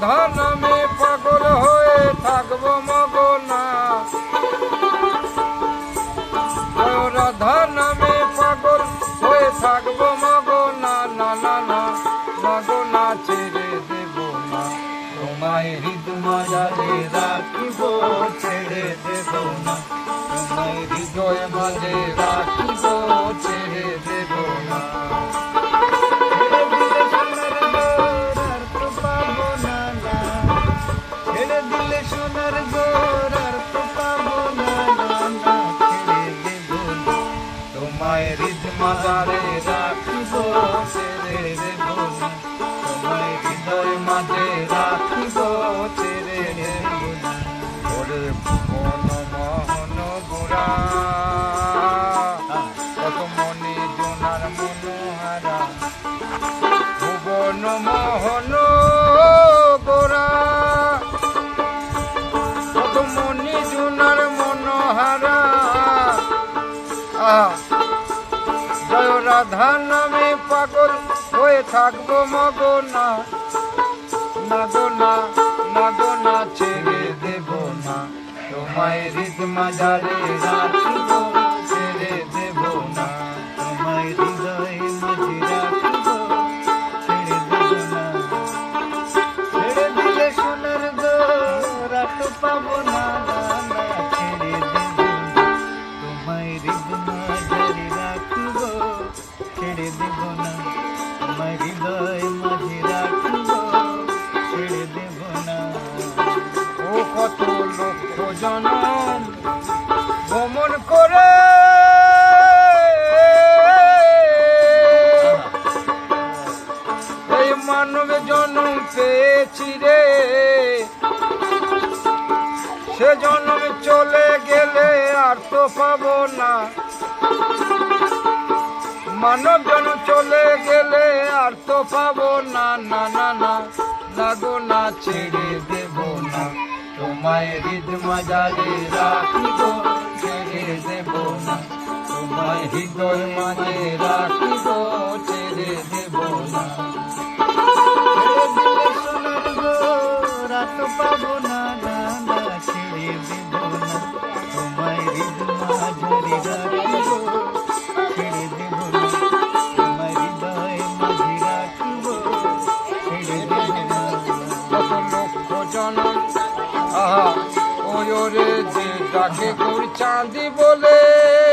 ধন আমি পাগল হয়ে থাকব মগনা। ধন আমি পাগল হয়ে থাকব মগনা। না না না, মগনা ছেড়ে দেব না। তোমায় হৃদমাজারে রাখিব, ছেড়ে দেব না। তোমায় হৃদয় মাঝে রাখিব। হৃদমাজারে রাখিব, ছেড়ে দেব না। তোমায় হৃদয় মাঝে রাখিব, ছেড়ে দেব না। ওরে ভুবন মোহন জয় রাধা নামে পাগল হয়ে থাকব মগনা। নাগনা নাগনা ছেড়ে দেব না। তোমায় হৃদ মাজারে রাখিব, ছেড়ে দেব না। তোমায় হৃদয় মাঝে ছেড়ে দেব না। ছেড়ে দিলে সোনার পাবো না না না ছেড়ে দেব না। তোমায় ছেড়ে দেব না। হৃদয় মাঝে ছেড়ে দেব না। ও কত লক্ষ জনম ভ্রমণ করে। এই মানব জনম পেয়েছি রে। সে জনম চলে গেলে আর তো পাবো না। মানব জনম চলে গেলে আর তো পাবো না না না না। লাগো না, ছেড়ে দেব না। তোমায় হৃদ মাজারে রাখিব, ছেড়ে দেব না। তোমায় হৃদয় মাঝে রাখিব, ছেড়ে দেব না। পাবো না না ছেড়ে দেব না। তোমায় হৃদয় মাঝে রাখিব। আহা ওরে যে ডাকে গুড় চাঁদি বলে।